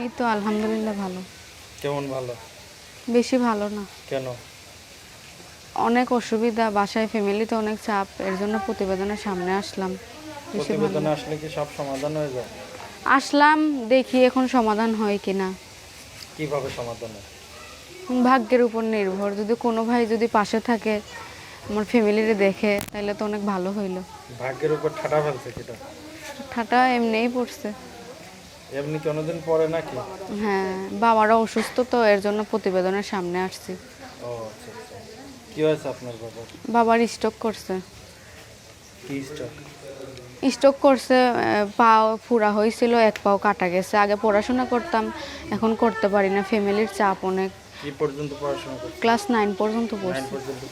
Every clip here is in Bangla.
এই তো আলহামদুলিল্লাহ ভালো। কেমন ভালো? বেশি ভালো না। কেন? অনেক অসুবিধা বাসায় ফ্যামিলিতে অনেক চাপ এর জন্য প্রতিবেদনের সামনে আসলাম। বেশি ভালো প্রতিবেদনে আসলে কি সব সমাধান হয়ে যায়? আসলাম দেখি এখন সমাধান হয় কিনা। কীভাবে সমাধান হয়? ভাগ্যের উপর নির্ভর। যদি কোনো ভাই যদি পাশে থাকে আমার ফ্যামিলিরে দেখে তাহলে তো অনেক ভালো হইল। ভাগ্যের উপর ঠাটা ফেলছে কিটা? ঠাটা এমনিই পড়ছে। এমনি কোনোদিন পরে নাকি? হ্যাঁ বাবারা অসুস্থ তো এর জন্য প্রতিবেদনের সামনে আসছি। ও আচ্ছা আচ্ছা। কি হয়েছে আপনার বাবার? বাবার স্ট্রোক করছে। কি স্টক স্ট্রোক করছে পাও ফুরা হয়েছিল এক পাও কাটা গেছে। আগে পড়াশোনা করতাম এখন করতে পারি না। ফ্যামিলির চাপ অনেক। কি পর্যন্ত পড়াশোনা করছেন ক্লাস নাইন পর্যন্ত পড়ছি। পর্যন্ত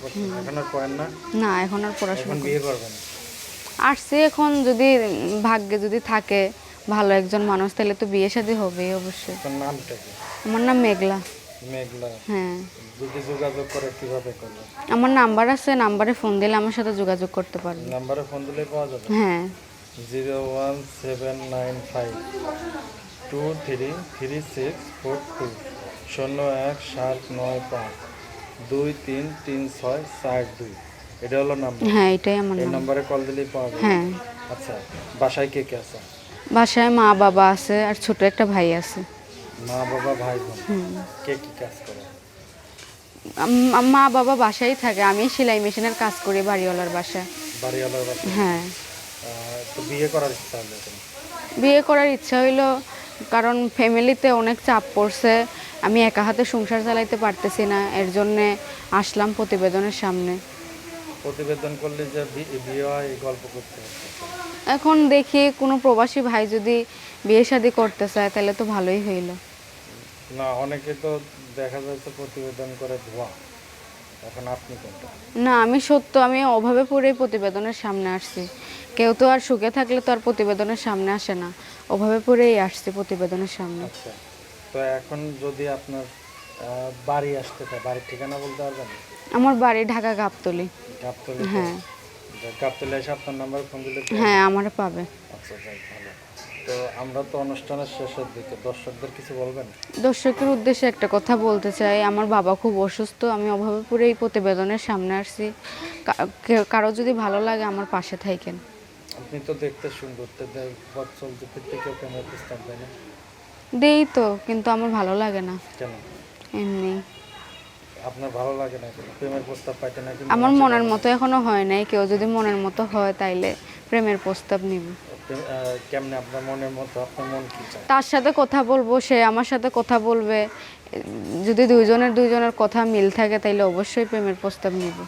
এখন আর পড়েন না? না এখন আর পড়াশোনা এখন বিয়ে করবেন? আসছে এখন যদি ভাগ্যে যদি থাকে ভালো একজন মানুষ তাহলে তো বিয়ে শাদী হবেই অবশ্যই। নামটা কি? আমার নাম মেঘলা। মেঘলা। হ্যান যদি যোগাযোগ করে কীভাবে করবেন আমার নাম্বার আছে নাম্বারে ফোন দিলে আমার সাথে যোগাযোগ করতে পারবে। নাম্বারে ফোন দিলে পাওয়া যাবে? হ্যাঁ। Zero one seven nine five two three three six four two শূন্য এক সাত নয় পাঁচ দুই তিন তিন ছয় চার দুই। এটা হলো নাম্বার। হ্যাঁ এটাই আমার এই নাম। নাম্বারে কল দিলেই পাওয়া যাবে। হ্যাঁ। আচ্ছা বাসায় কে কে আছে? বাসায় মা বাবা আছে আর ছোট একটা ভাই আছে। মা বাবা ভাই কে কি কাজ করে? মা বাবা বাসায় থাকে আমি সেলাই মেশিনের কাজ করি বাড়িওয়ালার বাসায়। বাড়িওয়ালার বাসায়? হ্যাঁ। তো বিয়ে করার ইচ্ছা হলো বিয়ে করার ইচ্ছা হইল কারণ ফ্যামিলিতে অনেক চাপ পড়ছে আমি একা হাতে সংসার চালাইতে পারতেছি না এর জন্যে আসলাম প্রতিবেদনের সামনে। প্রতিবেদন করলে যে বিয়ে হয় গল্প করতে এখন দেখি কোনো প্রবাসী ভাই যদি বিয়ে শাদি করতে চায় তাহলে তো ভালোই হইল। না অনেকে তো দেখা যাচ্ছে প্রতিবেদন করে ধোয়া। এখন আপনি কোনটা? না আমি সত্য আমি অভাবে পড়েই প্রতিবেদনের সামনে আসছি। কেউ তো আর সুখে থাকলে তো আর প্রতিবেদনের সামনে আসে না। অভাবে পড়েই আসছি প্রতিবেদনের সামনে। আচ্ছা। তো এখন যদি আপনার বাড়ি আসতে চায় বাড়ির ঠিকানা বলতে পারবেন? আমার বাড়ি ঢাকা গাবতলি। গাবতলি হ্যাঁ। গাবতলি এসে আপনার নাম্বার ফোন দিলে হ্যাঁ আমার পাবে। আচ্ছা যাই ভালো। তো আমরা তো অনুষ্ঠানের শেষের দিকে দর্শকদের কিছু বলবেন? দর্শকের উদ্দেশ্যে একটা কথা বলতে চাই। আমার বাবা খুব অসুস্থ আমি অভাবে পড়ে এই প্রতিবেদনের সামনে আসছি। কারও যদি ভালো লাগে আমার পাশে থাকেন আপনি তো দেখতে সুন্দর তো পথ চলতে ফিরতে কেউ দেই তো কিন্তু আমার ভালো লাগে না। কেন? এমনি। আপনার ভালো লাগে না প্রেমের প্রস্তাব পাইতে আমার মনের মতো এখনও হয় নাই। কেউ যদি মনের মতো হয় তাইলে প্রেমের প্রস্তাব নিব। কেমনে আপনার মনের মতো? আপনার মন কি চায়? তার সাথে কথা বলব সে আমার সাথে কথা বলবে। যদি দুইজনের দুইজনের কথা মিল থাকে তাইলে অবশ্যই প্রেমের প্রস্তাব নিব।